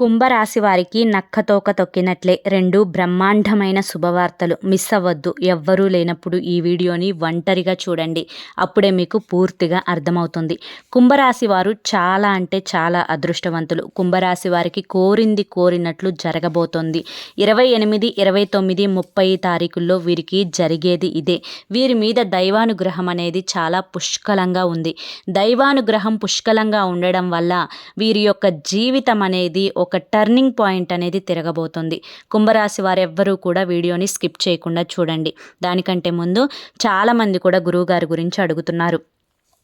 కుంభరాశి వారికి నక్కతోక తొక్కినట్లే రెండు బ్రహ్మాండమైన శుభవార్తలు. మిస్ అవ్వద్దు ఎవ్వరూ లేనప్పుడు ఈ వీడియోని ఒంటరిగా చూడండి. అప్పుడే మీకు పూర్తిగా అర్థమవుతుంది. కుంభరాశి వారు చాలా అంటే చాలా అదృష్టవంతులు. కుంభరాశి వారికి కోరింది కోరినట్లు జరగబోతోంది. ఇరవై ఎనిమిది ఇరవై తొమ్మిది ముప్పై తారీఖుల్లో వీరికి జరిగేది ఇదే. వీరి మీద దైవానుగ్రహం అనేది చాలా పుష్కలంగా ఉంది. దైవానుగ్రహం పుష్కలంగా ఉండడం వల్ల వీరి యొక్క జీవితం అనేది ఒక ఒక టర్నింగ్ పాయింట్ అనేది తిరగబోతుంది. కుంభరాశి వారెవ్వరూ కూడా వీడియోని స్కిప్ చేయకుండా చూడండి. దానికంటే ముందు చాలామంది కూడా గురువుగారి గురించి అడుగుతున్నారు.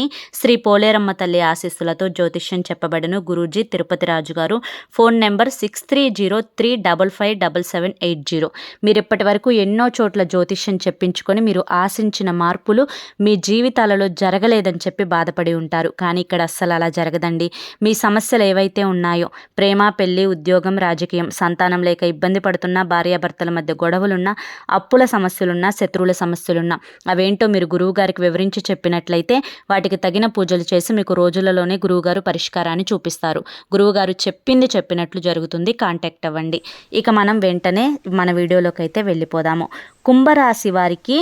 అని శ్రీ పోలేరమ్మ తల్లి ఆశీస్సులతో జ్యోతిష్యం చెప్పబడను గురూజీ తిరుపతి రాజు గారు phone number six three zero three double five double seven eight zero మీరు ఇప్పటి వరకు ఎన్నో చోట్ల జ్యోతిష్యం చెప్పించుకొని మీరు ఆశించిన మార్పులు మీ జీవితాలలో జరగలేదని చెప్పి బాధపడి ఉంటారు. కానీ ఇక్కడ అస్సలు అలా జరగదండి. మీ సమస్యలు ఏవైతే ఉన్నాయో ప్రేమ పెళ్ళి ఉద్యోగం రాజకీయం సంతానం లేక ఇబ్బంది పడుతున్నా భార్యాభర్తల మధ్య గొడవలున్నా అప్పుల సమస్యలున్నా శత్రువుల సమస్యలున్నా అవేంటో మీరు గురువు గారికి వివరించి చెప్పినట్లయితే వాటి వాటికి తగిన పూజలు చేసి మీకు రోజులలోనే గురువుగారు పరిష్కారాన్ని చూపిస్తారు. గురువుగారు చెప్పింది చెప్పినట్లు జరుగుతుంది. కాంటాక్ట్ అవ్వండి. ఇక మనం వెంటనే మన వీడియోలోకి అయితే వెళ్ళిపోదాము. కుంభరాశి వారికి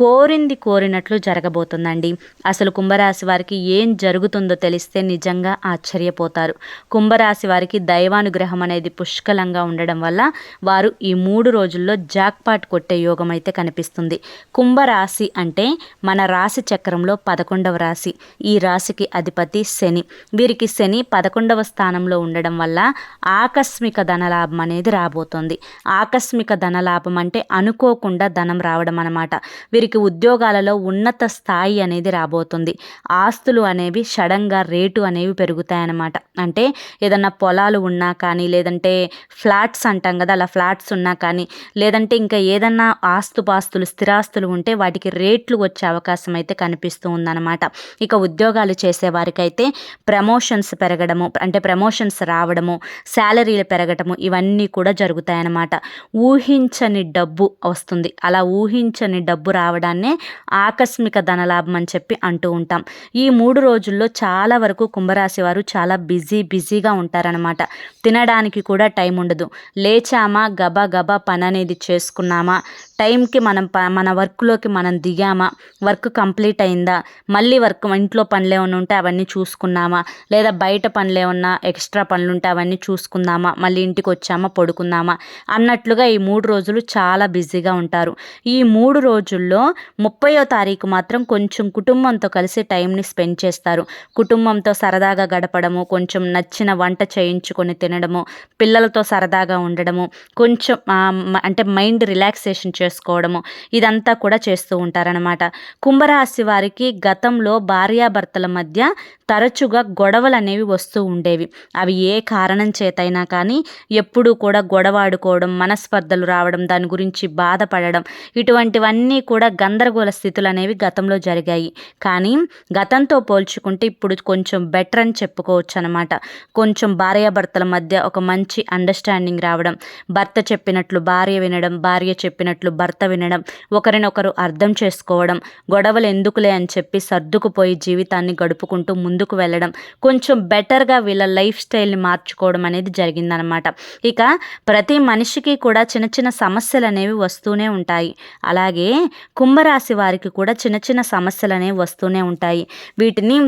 కోరింది కోరినట్లు జరగబోతుందండి. అసలు కుంభరాశి వారికి ఏం జరుగుతుందో తెలిస్తే నిజంగా ఆశ్చర్యపోతారు. కుంభరాశి వారికి దైవానుగ్రహం అనేది పుష్కలంగా ఉండడం వల్ల వారు ఈ మూడు రోజుల్లో జాక్పాట్ కొట్టే యోగం అయితే కనిపిస్తుంది. కుంభరాశి అంటే మన రాశి చక్రంలో పదకొండవ రాశి. ఈ రాశికి అధిపతి శని. వీరికి శని పదకొండవ స్థానంలో ఉండడం వల్ల ఆకస్మిక ధనలాభం అనేది రాబోతోంది. ఆకస్మిక ధనలాభం అంటే అనుకోకుండా ధనం రావడం అనమాట వీరికి వీరికి ఉద్యోగాలలో ఉన్నత స్థాయి అనేది రాబోతుంది. ఆస్తులు అనేవి సడన్గా రేటు అనేవి పెరుగుతాయన్నమాట. అంటే ఏదన్నా పొలాలు ఉన్నా కానీ లేదంటే ఫ్లాట్స్ అంటాం కదా అలా ఫ్లాట్స్ ఉన్నా కానీ లేదంటే ఇంకా ఏదన్నా ఆస్తుపాస్తులు స్థిరాస్తులు ఉంటే వాటికి రేట్లు వచ్చే అవకాశం అయితే కనిపిస్తూ ఉందన్నమాట. ఇక ఉద్యోగాలు చేసే వారికైతే ప్రమోషన్స్ పెరగడము అంటే ప్రమోషన్స్ రావడము శాలరీలు పెరగటము ఇవన్నీ కూడా జరుగుతాయన్నమాట. ఊహించని డబ్బు వస్తుంది. అలా ఊహించని డబ్బు రా రావడాన్నే ఆకస్మిక ధనలాభం అని చెప్పి అంటూ ఉంటాం. ఈ మూడు రోజుల్లో చాలా వరకు కుంభరాశి వారు చాలా బిజీ బిజీగా ఉంటారనమాట తినడానికి కూడా టైం ఉండదు. లేచామా గబా గబా పని అనేది చేసుకున్నామా టైంకి మనం ప మన వర్క్లోకి మనం దిగామా వర్క్ కంప్లీట్ అయిందా మళ్ళీ వర్క్ ఇంట్లో పనులు ఏమైనా ఉంటే అవన్నీ చూసుకున్నామా లేదా బయట పనులు ఏమన్నా ఎక్స్ట్రా పనులు ఉంటే అవన్నీ చూసుకుందామా మళ్ళీ ఇంటికి వచ్చామా పడుకుందామా అన్నట్లుగా ఈ మూడు రోజులు చాలా బిజీగా ఉంటారు. ఈ మూడు రోజుల్లో ముప్పయో తారీఖు మాత్రం కొంచెం కుటుంబంతో కలిసి టైంని స్పెండ్ చేస్తారు. కుటుంబంతో సరదాగా గడపడము కొంచెం నచ్చిన వంట చేయించుకొని తినడము పిల్లలతో సరదాగా ఉండడము కొంచెం అంటే మైండ్ రిలాక్సేషన్ చేసుకోవడము ఇదంతా కూడా చేస్తూ ఉంటారనమాట కుంభరాశి వారికి గతంలో భార్యాభర్తల మధ్య తరచుగా గొడవలు అనేవి వస్తూ ఉండేవి. అవి ఏ కారణం చేతైనా కానీ ఎప్పుడూ కూడా గొడవాడుకోవడం మనస్పర్ధలు రావడం దాని గురించి బాధపడడం ఇటువంటివన్నీ కూడా గందరగోళ స్థితులు అనేవి గతంలో జరిగాయి. కానీ గతంతో పోల్చుకుంటే ఇప్పుడు కొంచెం బెటర్ అని చెప్పుకోవచ్చు అనమాట కొంచెం భార్యాభర్తల మధ్య ఒక మంచి అండర్స్టాండింగ్ రావడం భర్త చెప్పినట్లు భార్య వినడం భార్య చెప్పినట్లు భర్త వినడం ఒకరినొకరు అర్థం చేసుకోవడం గొడవలు ఎందుకులే అని చెప్పి సర్దుకుపోయి జీవితాన్ని గడుపుకుంటూ ముందు ముందుకు వెళ్ళడం కొంచెం బెటర్గా వీళ్ళ లైఫ్ స్టైల్ని మార్చుకోవడం అనేది జరిగిందనమాట ఇక ప్రతి మనిషికి కూడా చిన్న చిన్న సమస్యలు అనేవి వస్తూనే ఉంటాయి. అలాగే కుంభరాశి వారికి కూడా చిన్న చిన్న సమస్యలు అనేవి వస్తూనే ఉంటాయి. వీటిని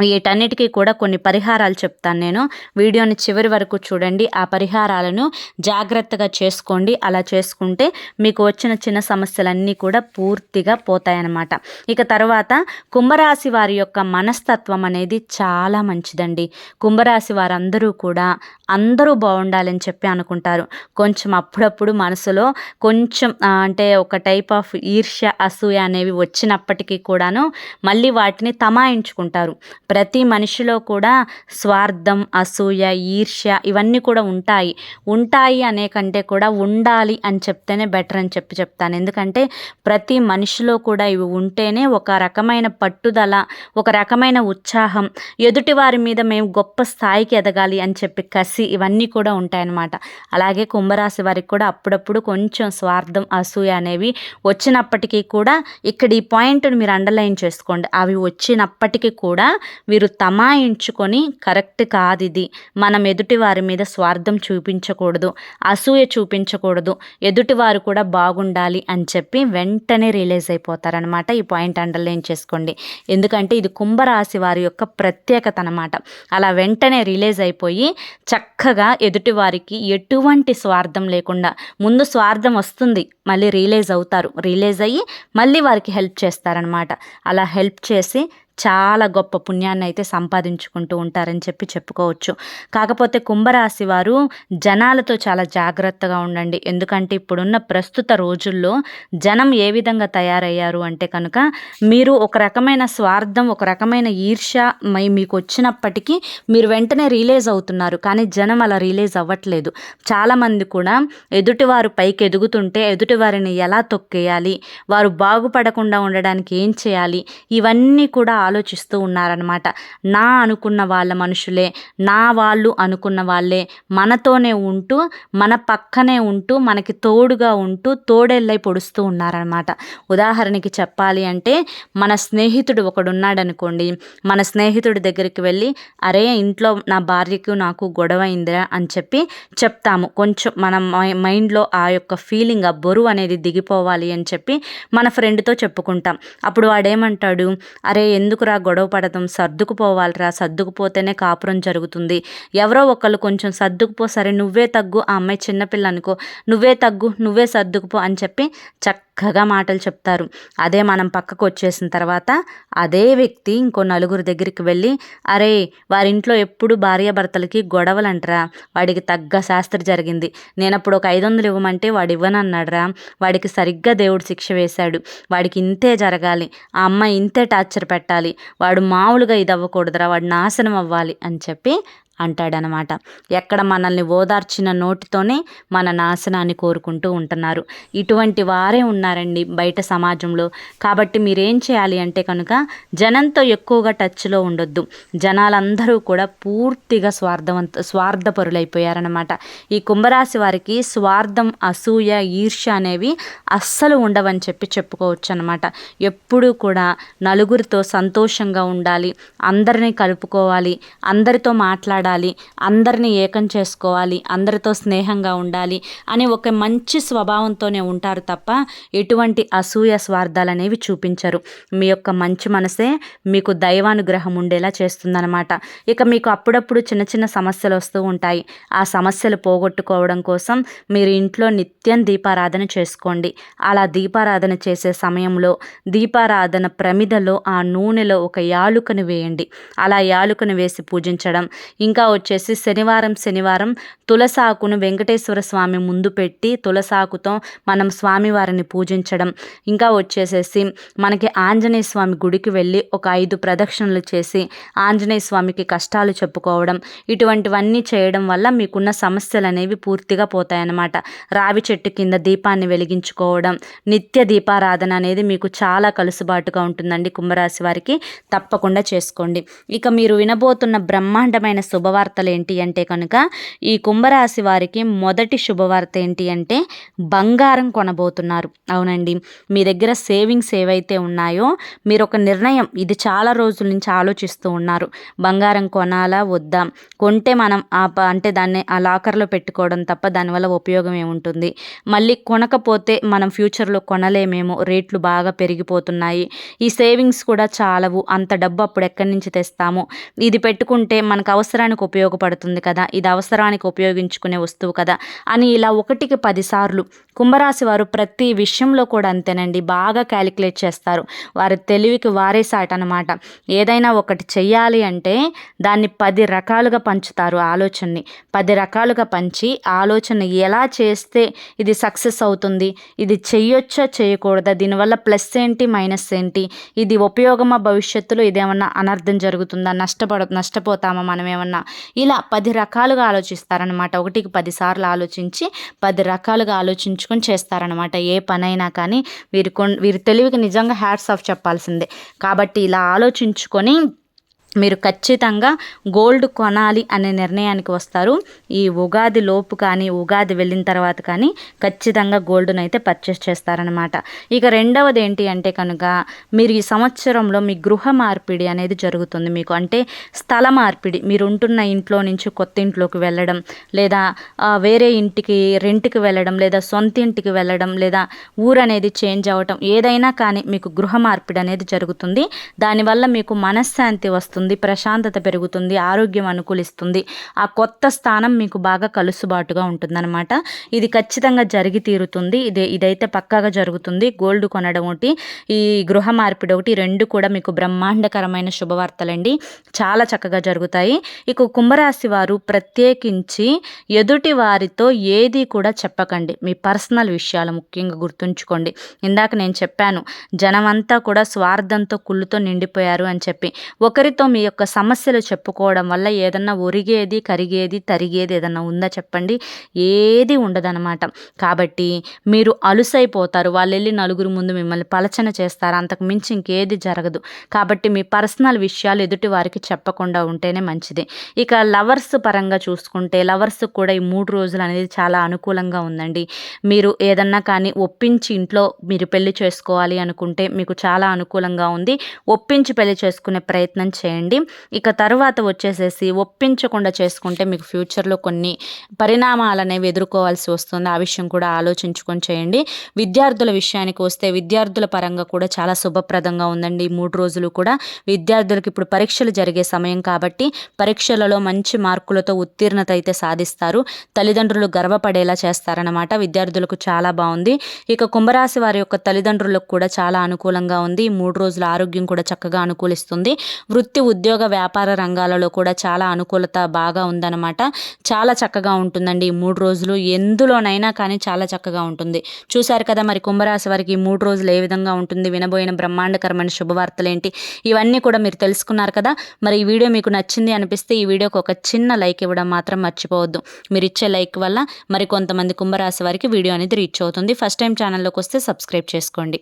వీటన్నిటికీ కూడా కొన్ని పరిహారాలు చెప్తాను నేను. వీడియోని చివరి వరకు చూడండి. ఆ పరిహారాలను జాగ్రత్తగా చేసుకోండి. అలా చేసుకుంటే మీకు వచ్చిన చిన్న సమస్యలన్నీ కూడా పూర్తిగా పోతాయన్నమాట. ఇక తర్వాత కుంభరాశి వారి యొక్క మనస్తత్వం అనేది చాలా మంచిదండి. కుంభరాశి వారందరూ కూడా అందరూ బాగుండాలని చెప్పి అనుకుంటారు. కొంచెం అప్పుడప్పుడు మనసులో కొంచెం అంటే ఒక టైప్ ఆఫ్ ఈర్ష్య అసూయ అనేవి వచ్చినప్పటికీ కూడాను మళ్ళీ వాటిని తమాయించుకుంటారు. ప్రతి మనిషిలో కూడా స్వార్థం అసూయ ఈర్ష్య ఇవన్నీ కూడా ఉంటాయి. ఉంటాయి అనే కంటే కూడా ఉండాలి అని చెప్తేనే బెటర్ అని చెప్పి చెప్తాను. ఎందుకంటే ప్రతి మనిషిలో కూడా ఇవి ఉంటేనే ఒక రకమైన పట్టుదల ఒక రకమైన ఉత్సాహం ఎదుటి వారి మీద మేము గొప్ప స్థాయికి ఎదగాలి అని చెప్పి కసి ఇవన్నీ కూడా ఉంటాయన్నమాట. అలాగే కుంభరాశి వారికి కూడా అప్పుడప్పుడు కొంచెం స్వార్థం అసూయ అనేవి వచ్చినప్పటికీ కూడా ఇక్కడ ఈ పాయింట్ని మీరు అండర్లైన్ చేసుకోండి. అవి వచ్చినప్పటికీ కూడా వీరు తమాయించుకొని కరెక్ట్ కాదు ఇది. మనం ఎదుటి వారి మీద స్వార్థం చూపించకూడదు అసూయ చూపించకూడదు ఎదుటివారు కూడా బాగుండాలి అని చెప్పి వెంటనే రిలీజ్ అయిపోతారనమాట ఈ పాయింట్ అండర్లైన్ చేసుకోండి. ఎందుకంటే ఇది కుంభరాశి వారి యొక్క ప్రత్యేకత అనమాట అలా వెంటనే రిలీజ్ అయిపోయి చక్కగా ఎదుటివారికి ఎటువంటి స్వార్థం లేకుండా ముందు స్వార్థం వస్తుంది మళ్ళీ రిలీజ్ అవుతారు. రిలీజ్ అయ్యి మళ్ళీ వారికి హెల్ప్ చేస్తారనమాట అలా హెల్ప్ చేసి చాలా గొప్ప పుణ్యాన్ని అయితే సంపాదించుకుంటూ ఉంటారని చెప్పి చెప్పుకోవచ్చు. కాకపోతే కుంభరాశి వారు జనాలతో చాలా జాగ్రత్తగా ఉండండి. ఎందుకంటే ఇప్పుడున్న ప్రస్తుత రోజుల్లో జనం ఏ విధంగా తయారయ్యారు అంటే కనుక మీరు ఒక రకమైన స్వార్థం ఒక రకమైన ఈర్ష మీకు వచ్చినప్పటికీ మీరు వెంటనే రిలీజ్ అవుతున్నారు. కానీ జనం అలా రిలీజ్ అవ్వట్లేదు. చాలామంది కూడా ఎదుటివారు పైకి ఎదుగుతుంటే ఎదుటివారిని ఎలా తొక్కేయాలి వారు బాగుపడకుండా ఉండడానికి ఏం చేయాలి ఇవన్నీ కూడా ఆలోచిస్తూ ఉన్నారనమాట నా అనుకున్న వాళ్ళ మనుషులే నా వాళ్ళు అనుకున్న వాళ్ళే మనతోనే ఉంటూ మన పక్కనే ఉంటూ మనకి తోడుగా ఉంటూ తోడెళ్ళై పొడుస్తూ ఉన్నారనమాట ఉదాహరణకి చెప్పాలి అంటే మన స్నేహితుడు ఒకడున్నాడనుకోండి మన స్నేహితుడి దగ్గరికి వెళ్ళి అరే ఇంట్లో నా భార్యకు నాకు గొడవ అయిందిరా అని చెప్పి చెప్తాము. కొంచెం మన మైండ్లో ఆ యొక్క ఫీలింగ్ ఆ బరువు అనేది దిగిపోవాలి అని చెప్పి మన ఫ్రెండ్తో చెప్పుకుంటాం. అప్పుడు వాడేమంటాడు అరే ఎందుకు ఎందుకురా గొడవ పడతాం? సర్దుకుపోవాలిరా. సర్దుకుపోతేనే కాపురం జరుగుతుంది. ఎవరో ఒకళ్ళు కొంచెం సర్దుకుపో. సరే నువ్వే తగ్గు. ఆ అమ్మాయి చిన్నపిల్ల అనుకో. నువ్వే తగ్గు. నువ్వే సర్దుకుపో అని చెప్పి చక్కగా మాటలు చెప్తారు. అదే మనం పక్కకు వచ్చేసిన తర్వాత అదే వ్యక్తి ఇంకో నలుగురు దగ్గరికి వెళ్ళి అరే వారింట్లో ఎప్పుడు భార్యాభర్తలకి గొడవలు అంటరా వాడికి తగ్గ శాస్త్రి జరిగింది. నేను అప్పుడు ఒక ఐదు వందలు ఇవ్వమంటే వాడు ఇవ్వనన్నాడురా వాడికి సరిగ్గా దేవుడు శిక్ష వేశాడు. వాడికి ఇంతే జరగాలి. ఆ అమ్మాయి ఇంతే టార్చర్ పెట్టాలి. వాడు మామూలుగా ఇది అవ్వకూడదురా. వాడు నాశనం అవ్వాలి అని చెప్పి అంటాడనమాట. ఎక్కడ మనల్ని ఓదార్చిన నోటితోనే మన నాశనాన్ని కోరుకుంటూ ఉంటున్నారు. ఇటువంటి వారే ఉన్నారండి బయట సమాజంలో. కాబట్టి మీరేం చేయాలి అంటే కనుక జనంతో ఎక్కువగా టచ్లో ఉండొద్దు. జనాలందరూ కూడా పూర్తిగా స్వార్థవంత స్వార్థపరులైపోయారనమాట. ఈ కుంభరాశి వారికి స్వార్థం అసూయ ఈర్ష్య అనేవి అస్సలు ఉండవని చెప్పి చెప్పుకోవచ్చు అనమాట ఎప్పుడూ కూడా నలుగురితో సంతోషంగా ఉండాలి. అందరినీ కలుపుకోవాలి. అందరితో మాట్లాడాలి. అందరినీ ఏకం చేసుకోవాలి అందరితో స్నేహంగా ఉండాలి అని ఒక మంచి స్వభావంతోనే ఉంటారు తప్ప ఎటువంటి అసూయ స్వార్థాలు అనేవి చూపించరు. మీ యొక్క మంచి మనసే మీకు దైవానుగ్రహం ఉండేలా చేస్తుందన్నమాట. ఇక మీకు అప్పుడప్పుడు చిన్న చిన్న సమస్యలు వస్తూ ఉంటాయి. ఆ సమస్యలు పోగొట్టుకోవడం కోసం మీరు ఇంట్లో నిత్యం దీపారాధన చేసుకోండి. అలా దీపారాధన చేసే సమయంలో దీపారాధన ప్రమిదలో ఆ నూనెలో ఒక యాలుకను వేయండి. అలా యాలుకను వేసి పూజించడం ఇంకా ఇంకా వచ్చేసి శనివారం శనివారం తులసాకును వెంకటేశ్వర స్వామి ముందు పెట్టి తులసాకుతో మనం స్వామివారిని పూజించడం. ఇంకా వచ్చేసేసి మనకి ఆంజనేయ స్వామి గుడికి వెళ్ళి ఒక ఐదు ప్రదక్షిణలు చేసి ఆంజనేయ స్వామికి కష్టాలు చెప్పుకోవడం. ఇటువంటివన్నీ చేయడం వల్ల మీకున్న సమస్యలు అనేవి పూర్తిగా పోతాయన్నమాట. రావి చెట్టు కింద దీపాన్ని వెలిగించుకోవడం నిత్య దీపారాధన అనేది మీకు చాలా కలుసుబాటుగా ఉంటుందండి కుంభరాశి వారికి. తప్పకుండా చేసుకోండి. ఇక మీరు వినబోతున్న బ్రహ్మాండమైన శుభవార్తలు ఏంటి అంటే కనుక ఈ కుంభరాశి వారికి మొదటి శుభవార్త ఏంటి అంటే బంగారం కొనబోతున్నారు. అవునండి. మీ దగ్గర సేవింగ్స్ ఏవైతే ఉన్నాయో మీరు ఒక నిర్ణయం ఇది చాలా రోజుల నుంచి ఆలోచిస్తూ ఉన్నారు. బంగారం కొనాలా వద్దా? కొంటే మనం ఆ అంటే దాన్ని ఆ లాకర్లో పెట్టుకోవడం తప్ప దానివల్ల ఉపయోగం ఏముంటుంది? మళ్ళీ కొనకపోతే మనం ఫ్యూచర్లో కొనలేమేమో? రేట్లు బాగా పెరిగిపోతున్నాయి. ఈ సేవింగ్స్ కూడా చాలవు. అంత డబ్బు అప్పుడు ఎక్కడి నుంచి తెస్తాము? ఇది పెట్టుకుంటే మనకు అవసరానికి ఉపయోగపడుతుంది కదా. ఇది అవసరానికి ఉపయోగించుకునే వస్తువు కదా. అని ఇలా ఒకటికి పదిసార్లు కుంభరాశి వారు ప్రతి విషయంలో కూడా అంతేనండి. బాగా క్యాలిక్యులేట్ చేస్తారు. వారి తెలివికి వారే సాట్ అనమాట ఏదైనా ఒకటి చెయ్యాలి అంటే దాన్ని పది రకాలుగా పంచుతారు ఆలోచనని. పది రకాలుగా పంచి ఆలోచన ఎలా చేస్తే ఇది సక్సెస్ అవుతుంది? ఇది చెయ్యొచ్చా చేయకూడదా దీనివల్ల ప్లస్ ఏంటి? మైనస్ ఏంటి? ఇది ఉపయోగమా భవిష్యత్తులో? ఇదేమన్నా అనర్థం జరుగుతుందా? నష్టపడ నష్టపోతామా మనం ఏమన్నా ఇలా పది రకాలుగా ఆలోచిస్తారనమాట ఒకటికి పదిసార్లు ఆలోచించి పది రకాలుగా ఆలోచించు ఆలోచించుకొని చేస్తారనమాట ఏ పనైనా కానీ వీరి కొన్ వీరి తెలివికి నిజంగా హ్యాట్స్ ఆఫ్ చెప్పాల్సిందే. కాబట్టి ఇలా ఆలోచించుకొని మీరు ఖచ్చితంగా గోల్డ్ కొనాలి అనే నిర్ణయానికి వస్తారు. ఈ ఉగాది లోపు కానీ ఉగాది వెళ్ళిన తర్వాత కానీ ఖచ్చితంగా గోల్డ్ను అయితే పర్చేస్ చేస్తారనమాట ఇక రెండవది ఏంటి అంటే కనుక మీరు ఈ సంవత్సరంలో మీ గృహ మార్పిడి అనేది జరుగుతుంది మీకు. అంటే స్థల మార్పిడి మీరు ఉంటున్న ఇంట్లో నుంచి కొత్త ఇంట్లోకి వెళ్ళడం లేదా వేరే ఇంటికి రెంట్కి వెళ్ళడం లేదా సొంత ఇంటికి వెళ్ళడం లేదా ఊరు అనేది చేంజ్ అవ్వటం ఏదైనా కానీ మీకు గృహ మార్పిడి అనేది జరుగుతుంది. దానివల్ల మీకు మనశ్శాంతి వస్తుంది. పెరుగుతుంది ప్రశాంతత పెరుగుతుంది ఆరోగ్యం అనుకూలిస్తుంది. ఆ కొత్త స్థానం మీకు బాగా కలుసుబాటుగా ఉంటుందన్నమాట. ఇది ఖచ్చితంగా జరిగి తీరుతుంది. ఇదే ఇదైతే పక్కాగా జరుగుతుంది. గోల్డ్ కొనడం ఒకటి ఈ గృహ మార్పిడి ఒకటి రెండు కూడా మీకు బ్రహ్మాండకరమైన శుభవార్తలండి. చాలా చక్కగా జరుగుతాయి. ఇక కుంభరాశి వారు ప్రత్యేకించి ఎదుటి వారితో ఏది కూడా చెప్పకండి. మీ పర్సనల్ విషయాలు ముఖ్యంగా గుర్తుంచుకోండి. ఇందాక నేను చెప్పాను జనమంతా కూడా స్వార్థంతో కుళ్ళుతో నిండిపోయారు అని చెప్పి. ఒకరితో మీ యొక్క సమస్యలు చెప్పుకోవడం వల్ల ఏదన్నా ఒరిగేది కరిగేది తరిగేది ఏదన్నా ఉందా చెప్పండి? ఏది ఉండదనమాట కాబట్టి మీరు అలుసైపోతారు. వాళ్ళు వెళ్ళి నలుగురు ముందు మిమ్మల్ని పలచన చేస్తారు. అంతకు మించి ఇంకేది జరగదు. కాబట్టి మీ పర్సనల్ విషయాలు ఎదుటి వారికి చెప్పకుండా ఉంటేనే మంచిది. ఇక లవర్స్ పరంగా చూసుకుంటే లవర్స్ కూడా ఈ మూడు రోజులు అనేది చాలా అనుకూలంగా ఉందండి. మీరు ఏదన్నా కానీ ఒప్పించి ఇంట్లో మీరు పెళ్ళి చేసుకోవాలి అనుకుంటే మీకు చాలా అనుకూలంగా ఉంది. ఒప్పించి పెళ్ళి చేసుకునే ప్రయత్నం చేయండి. చేసుకోండి ఇక తర్వాత వచ్చేసేసి ఒప్పించకుండా చేసుకుంటే మీకు ఫ్యూచర్లో కొన్ని పరిణామాలు అనేవి ఎదుర్కోవాల్సి వస్తుంది. ఆ విషయం కూడా ఆలోచించుకొని చేయండి. విద్యార్థుల విషయానికి వస్తే విద్యార్థుల పరంగా కూడా చాలా శుభప్రదంగా ఉందండి ఈ మూడు రోజులు కూడా. విద్యార్థులకు ఇప్పుడు పరీక్షలు జరిగే సమయం కాబట్టి పరీక్షలలో మంచి మార్కులతో ఉత్తీర్ణత అయితే సాధిస్తారు. తల్లిదండ్రులు గర్వపడేలా చేస్తారన్నమాట. విద్యార్థులకు చాలా బాగుంది. ఇక కుంభరాశి వారి యొక్క తల్లిదండ్రులకు కూడా చాలా అనుకూలంగా ఉంది. మూడు రోజుల ఆరోగ్యం కూడా చక్కగా అనుకూలిస్తుంది. వృత్తి ఉద్యోగ వ్యాపార రంగాలలో కూడా చాలా అనుకూలత బాగా ఉందన్నమాట. చాలా చక్కగా ఉంటుందండి ఈ మూడు రోజులు. ఎందులోనైనా కానీ చాలా చక్కగా ఉంటుంది. చూశారు కదా మరి కుంభరాశి వారికి ఈ మూడు రోజులు ఏ విధంగా ఉంటుంది? వినబోయిన బ్రహ్మాండకరమైన శుభవార్తలు ఏంటి ఇవన్నీ కూడా మీరు తెలుసుకున్నారు కదా. మరి ఈ వీడియో మీకు నచ్చింది అనిపిస్తే ఈ వీడియోకి ఒక చిన్న లైక్ ఇవ్వడం మాత్రం మర్చిపోవద్దు. మీరు ఇచ్చే లైక్ వల్ల మరి కొంతమంది కుంభరాశి వారికి వీడియో అనేది రీచ్ అవుతుంది. ఫస్ట్ టైం ఛానల్లోకి వస్తే సబ్స్క్రైబ్ చేసుకోండి.